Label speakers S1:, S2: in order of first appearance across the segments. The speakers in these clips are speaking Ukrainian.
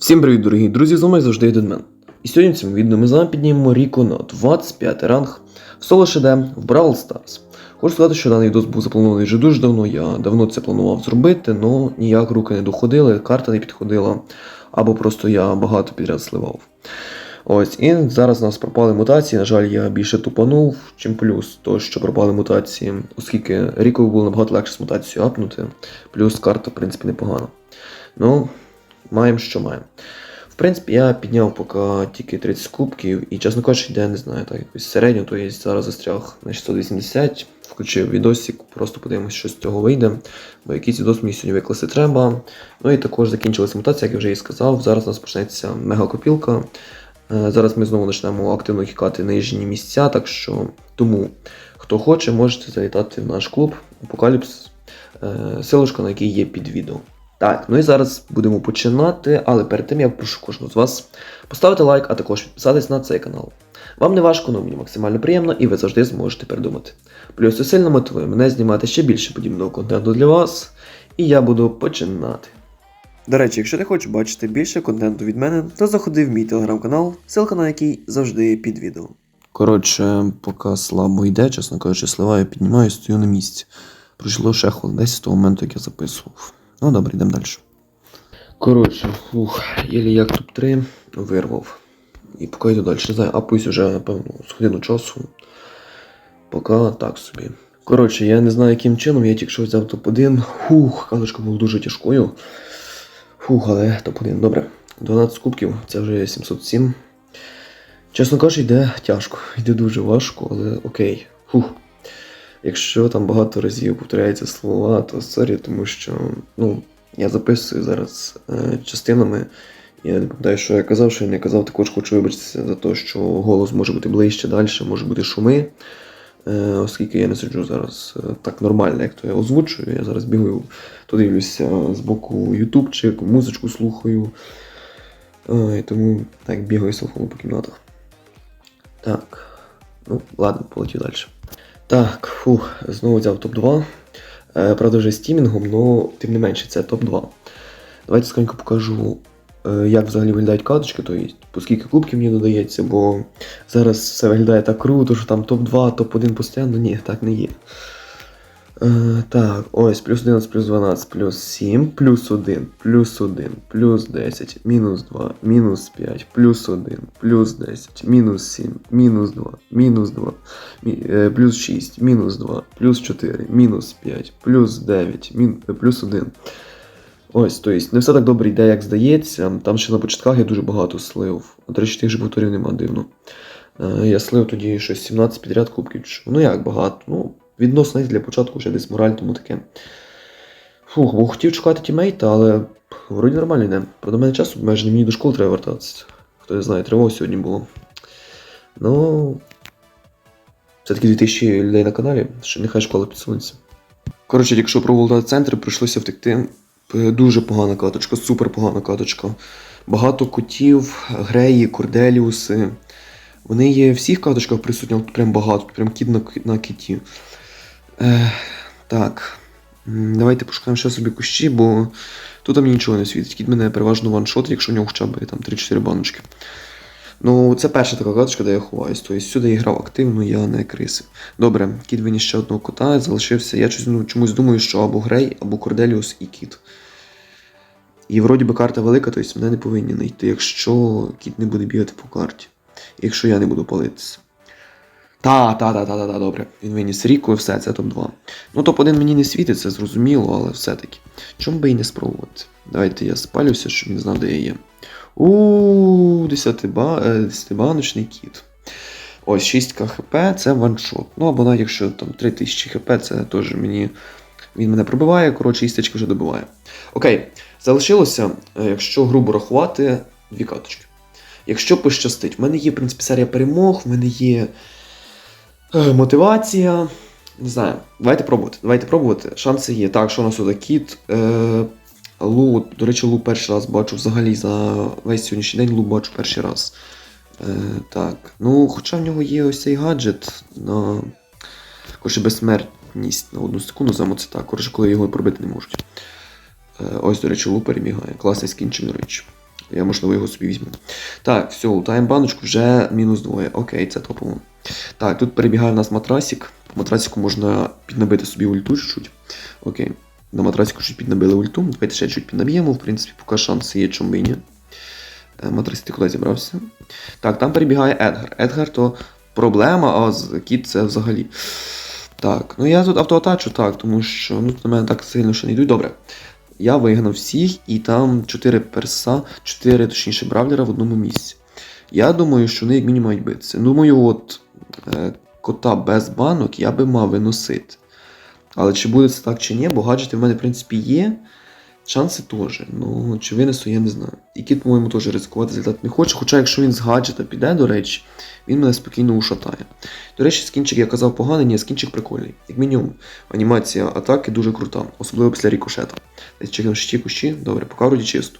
S1: Всім привіт, дорогі друзі, з вами завжди Дедмен. І сьогодні в цьому відео ми з вами піднімемо Ріко на 25 ранг в соло ШД в Brawl Stars. Хочу сказати, що даний відос був запланований вже дуже давно, я давно це планував зробити, але ніяк руки не доходили, карта не підходила, або просто я багато підряд сливав. Ось, і зараз у нас пропали мутації. На жаль, я більше тупанув, чим плюс, то що пропали мутації, оскільки Рікові було набагато легше з мутацією апнути, плюс карта, в принципі, непогана. Ну, маємо, що маємо. В принципі, я підняв поки тільки 30 кубків, і, чесно кажучи, йде, не знаю, так якось середньо, то я зараз застряг на 680, включив відосик, просто подивимось, що з цього вийде. Бо якийсь відос мені сьогодні викласти треба. Ну і також закінчилася мутація, як я вже і сказав. Зараз у нас почнеться мега-копілка. Е, Зараз ми знову почнемо активно хікати нижні місця, так що тому, хто хоче, можете залітати в наш клуб Апокаліпс, е, силочка на який є під відео. Так, ну і зараз будемо починати, але перед тим я прошу кожного з вас поставити лайк, а також підписатись на цей канал. Вам не важко, але мені максимально приємно, і ви завжди зможете передумати. Плюс це сильно мотивує мене знімати ще більше подібного контенту для вас, і я буду починати. До речі, якщо ти хочеш бачити більше контенту від мене, то заходи в мій телеграм-канал, ссылка на який завжди під відео. Коротше, поки слабо йде, чесно кажучи, сливаю, піднімаю, стою на місці. Пройшло ще хвилин 10 з того моменту, як я записував. Ну добре, йдемо далі. Коротше, фух, єлі як топ 3 вирвав. І поки йду далі. Не знаю, апусь уже, напевно, з годину часу. Поки так собі. Коротше, я не знаю, яким чином, я тільки що взяв топ-1. Фух, калишка була дуже тяжкою. Фух, але топ-1. Добре. 12 кубків, це вже 707. Чесно кажучи, йде тяжко, йде дуже важко, але окей. Фух. Якщо там багато разів повторяються слова, то сорі, тому що ну, я записую зараз е, частинами. Я не пам'ятаю, що я казав, що я не казав, також хочу вибачитися за те, що голос може бути ближче, далі, може бути шуми. Е, оскільки я не сиджу зараз е, так нормально, як то я озвучую. Я зараз бігаю, то дивлюся з боку ютубчик, музичку слухаю. Е, і тому так бігаю слухаю по кімнатах. Так. Ну, ладно, полетів далі. Так, фух, знову взяв топ-2. Е, правда, вже з тімінгом, але тим не менше, це топ-2. Давайте скоренько покажу, е, як взагалі виглядають карточки, тобто, поскільки кубків мені додається, бо зараз все виглядає так круто, що там топ-2, топ-1 постійно. Ні, так не є. Е, так, ось, плюс 11, плюс 12, плюс 7, плюс 1, плюс 1, плюс 10, мінус 2, мінус 5, плюс 1, плюс 10, мінус 7, мінус 2, мінус 2, е, плюс 6, мінус 2, плюс 4, мінус 5, плюс 9, мін, е, плюс 1. Ось, то есть, не все так добре йде, як здається. Там ще на початках я дуже багато слив. До речі, тих же повторів нема дивно. Я слив тоді щось 17 підряд кубків. Ну як багато. Ну, відносно для початку вже десь мораль, тому таке. Фух, бо хотів шукати тімейта, але вроді нормально йде. Правда, в мене часу майже мені до школи треба вертатися. Хто не знає, тривога сьогодні було. Ну. Все-таки 2000 людей на каналі, ще нехай школа підсунеться. Коротше, якщо про центр прийшлося втекти. Дуже погана каточка, супер погана каточка. Багато котів, греї, корделіуси. Вони є в всіх каточках присутні, тут прям багато, тут прям кіт на, на киті. Так. Давайте пошукаємо ще собі кущі, бо тут мені нічого не світить. Кіт мене переважно ваншот, якщо в нього хоча б там 3-4 баночки. Ну, це перша така каточка, де я ховаюсь. Тобто сюди я грав активно, я не криси. Добре, кіт виніс ще одного кота, залишився. Я чомусь, ну, чомусь думаю, що або Грей, або Корделіус і кіт. І вроді би карта велика, тобто мене не повинні знайти, якщо кіт не буде бігати по карті. Якщо я не буду палитися. Та, та, та, та, та, та, добре. Він виніс ріку і все, це топ-2. Ну, топ-1 мені не світить, це зрозуміло, але все-таки. Чому би і не спробувати? Давайте я спалюся, щоб він знав, де я є. У 10-баночний кіт. Ось 6 хп це ваншот. Ну або навіть якщо там 3000 хп, це теж мені. Він мене пробиває, коротше, істечки вже добиває. Окей, залишилося, е, якщо грубо рахувати, дві каточки. Якщо пощастить, в мене є, в принципі, серія перемог, в мене є е, мотивація. Не знаю, давайте пробувати. Давайте пробувати. Шанси є. Так, що у нас тут кіт. Е, Лу, до речі, Лу перший раз бачу взагалі за весь сьогоднішній день Лу бачу перший раз. Е, так. Ну, хоча в нього є ось цей гаджет на коротше, безсмертність на одну секунду, замо це так. Коротше, коли його пробити не можуть. Е, ось, до речі, Лу перемігає. Класний скінчик, до речі. Я, можливо, його собі візьму. Так, все, лутаємо баночку, вже мінус двоє. Окей, це топово. Так, тут перебігає в нас матрасик. По матрасику можна піднабити собі ульту чуть-чуть. Окей. На матрасику чуть піднабили ульту. Давайте ще чуть піднаб'ємо, в принципі, поки шанси є, чому і ні. Е, Матрас, ти куди зібрався? Так, там перебігає Едгар. Едгар то проблема, а кіт це взагалі. Так, ну я тут автоатачу, так, тому що ну, на мене так сильно ще не йдуть. Добре. Я вигнав всіх, і там 4 перса, 4, точніше, бравлера в одному місці. Я думаю, що вони як мінімум мають битися. Думаю, от е, кота без банок я би мав виносити. Але чи буде це так чи ні, бо гаджети в мене, в принципі, є. Шанси теж. Ну, чи винесу, я не знаю. І кіт, по-моєму, теж ризикувати злітати не хоче. Хоча, якщо він з гаджета піде, до речі, він мене спокійно ушатає. До речі, скінчик, я казав, поганий, ні, скінчик прикольний. Як мінімум, анімація атаки дуже крута, особливо після рікошета. Десь чекаємо ще ті кущі. Добре, поки вроді чисто.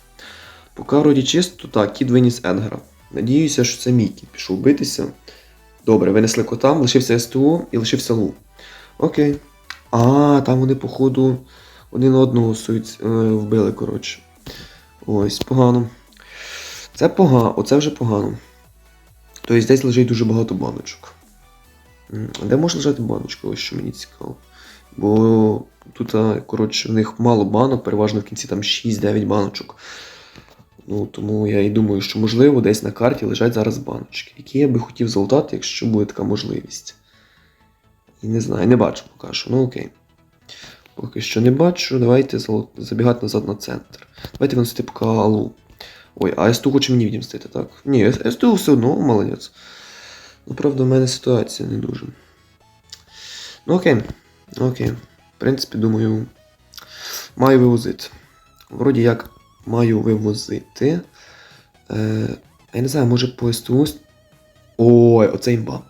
S1: Поки вроді чисто, так, кіт виніс Енгера. Надіюся, що це мій кіт пішов битися. Добре, винесли кота, лишився СТО і лишився Лу. Окей. А, там вони, походу, один одного сують, е, вбили, коротше. Ось, погано. Це погано, оце вже погано. Тобто десь лежить дуже багато баночок. Де може лежати баночка, ось що мені цікаво. Бо тут, коротше, в них мало банок, переважно в кінці там 6-9 баночок. Ну, тому я і думаю, що можливо десь на карті лежать зараз баночки, які я би хотів залутати, якщо буде така можливість. І не знаю, не бачу поки що. Ну окей. Поки що не бачу, давайте забігати назад на центр. Давайте виносити поки Алу. Ой, а СТУ хоче мені відімстити, так? Ні, СТУ все одно молодець. Ну, правда, в мене ситуація не дуже. Ну окей. Окей. В принципі, думаю, маю вивозити. Вроді як маю вивозити. Е, я не знаю, може по СТУ. Ой, оце імба.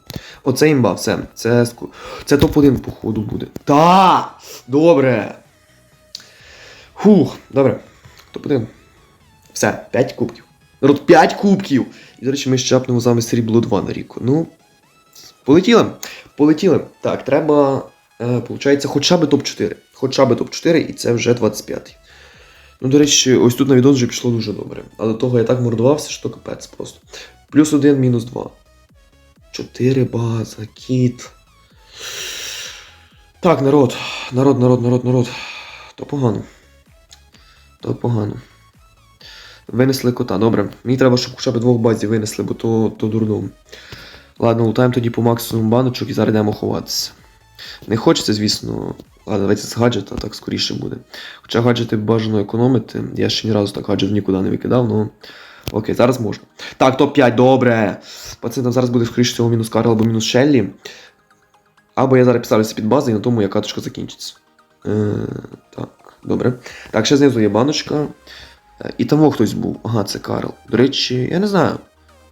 S1: Оце імба, все. Це, це топ-1 походу буде. Та! Добре. Фух, добре. Топ-1. Все, 5 кубків. Народ, 5 кубків! І, до речі, ми ще чапнемо з вами срібло 2 на ріку. Ну. Полетіли. Полетіли. Так, треба. Е, получається, хоча б топ-4. Хоча б топ-4, і це вже 25. Ну, до речі, ось тут на відос вже пішло дуже добре. А до того я так мордувався, що капець просто. Плюс 1, мінус 2. 4 база, кіт. Так, народ. Народ, народ, народ, народ. То погано. То погано. Винесли кота, добре. Мені треба, щоб хоча б двох базів винесли, бо то, то дурдом. Ладно, лутаємо тоді по максимуму баночок і зараз йдемо ховатися. Не хочеться, звісно. Ладно, давайте з гаджета, так скоріше буде. Хоча гаджети бажано економити. Я ще ні разу так гаджет нікуди не викидав, ну. Окей, зараз можна. Так, топ-5, добре. Пацан, зараз буде скоріше всього мінус Карл або мінус Шеллі. Або я зараз підставлюся під базу і на тому моя каточка закінчиться. Е, так, добре. Так, ще знизу є баночка. Е, І там хтось був. Ага, це Карл. До речі, я не знаю.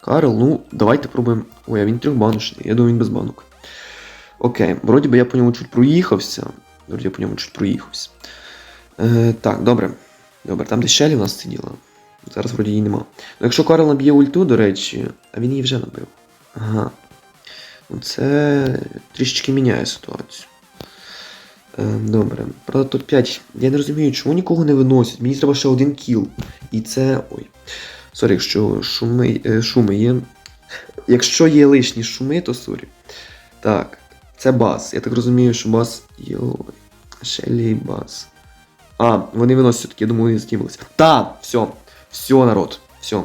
S1: Карл, ну, давайте пробуємо. Ой, а він трьохбаночний. Я думаю, він без банок. Окей, вроді би я по ньому чуть проїхався. Вроді я по ньому чуть проїхався. Е, так, добре. Добре, там де Шелі у нас сиділа. Зараз вроді її нема. Ну, якщо Карл наб'є ульту, до речі, а він її вже набив. Ага. Ну, Це трішечки міняє ситуацію. Е, добре. Правда, топ-5. Я не розумію, чому нікого не виносять. Мені треба ще один кіл. І це. Ой. Сорі, якщо шуми, е, шуми є. Якщо є лишні шуми, то сорі. Так, це бас. Я так розумію, що бас. Йой. Шелі бас. А, вони виносять все-таки, я думаю, вони здімалися. Та, все. Все, народ. Все.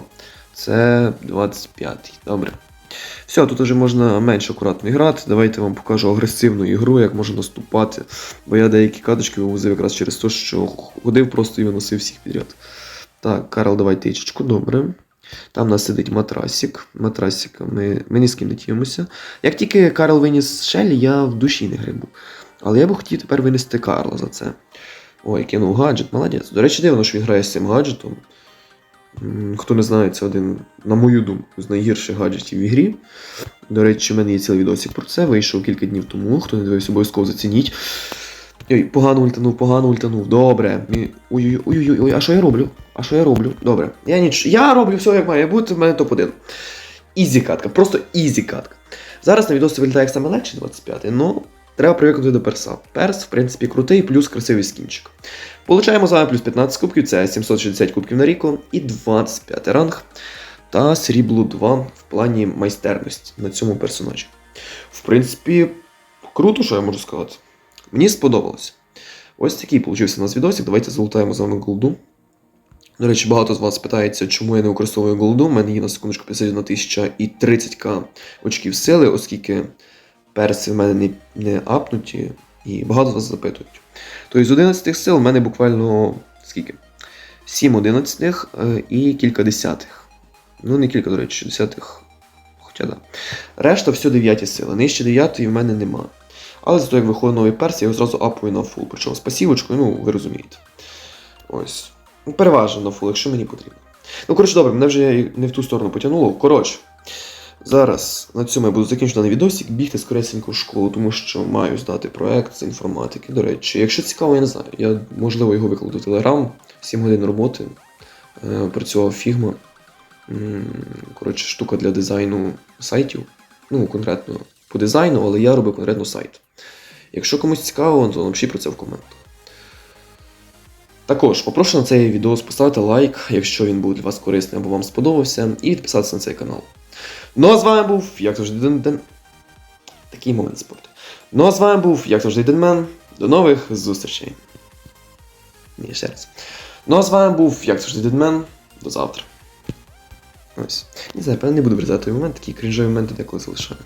S1: Це 25-й. Добре. Все, тут вже можна менш акуратно грати. Давайте вам покажу агресивну ігру, як можна наступати. Бо я деякі каточки вивозив якраз через те, що ходив просто і виносив всіх підряд. Так, Карл, давай тичечку, добре. Там у нас сидить матрасик. Матрасика ми, ми ні з ким не тімося. Як тільки Карл виніс Шелі, я в душі не грибу. Але я би хотів тепер винести Карла за це. Ой, кинув гаджет, молодець. До речі, дивно, що він грає з цим гаджетом. Хто не знає, це один, на мою думку, з найгірших гаджетів в ігрі. До речі, у мене є цілий відосик про це, вийшов кілька днів тому. Хто не дивився, обов'язково зацініть. Ой, погано ультанув, погано ультанув. Добре. Ой-ой-ой, а що я роблю? А що я роблю? Добре. Я ніч. Я роблю все, як має бути, в мене топ-1. Ізі катка, просто ізі катка. Зараз на відосі виглядає як саме легше 25, ну треба привикнути до перса. Перс, в принципі, крутий, плюс красивий скінчик. Получаємо з вами плюс 15 кубків, це 760 кубків на ріко і 25 ранг. Та срібло 2 в плані майстерності на цьому персонажі. В принципі, круто, що я можу сказати. Мені сподобалось. Ось такий получився у нас відосик. Давайте залутаємо з вами голду. До речі, багато з вас питається, чому я не використовую голду. У мене є на секундочку 51 тисяча і 30к очків сили, оскільки перси в мене не, не апнуті, і багато з вас запитують. Тобто з 11 сил в мене буквально скільки? 7 одинадцятих е, і кілька десятих. Ну, не кілька, до речі, десятих. Хоча да. Решта все 9 сили. Нижче 9 в мене нема. Але зато як виходить новий перс, я його зразу апую на фул. Причому з пасівочкою, ну, ви розумієте. Ось. Переважно на фул, якщо мені потрібно. Ну, коротше, добре, мене вже не в ту сторону потягнуло. Коротше, зараз на цьому я буду закінчити даний відосик, бігти скоресенько в школу, тому що маю здати проект з інформатики. До речі, якщо цікаво, я не знаю. Я можливо його викладу в Телеграм, 7 годин роботи. Е, працював фігма. Коротше, штука для дизайну сайтів. Ну, конкретно по дизайну, але я робив конкретно сайт. Якщо комусь цікаво, то напишіть про це в коментах. Також попрошу на цей відео поставити лайк, якщо він був для вас корисний або вам сподобався, і підписатися на цей канал. Ну а з вами був, як завжди, Ден... Такий момент спорту. Ну а з вами був, як завжди, Денмен. До нових зустрічей. Ні, ще раз. Ну а з вами був, як завжди, Денмен. До завтра. Ось. Не знаю, певно, не буду врізати момент, такі крінжові моменти деколи залишаю.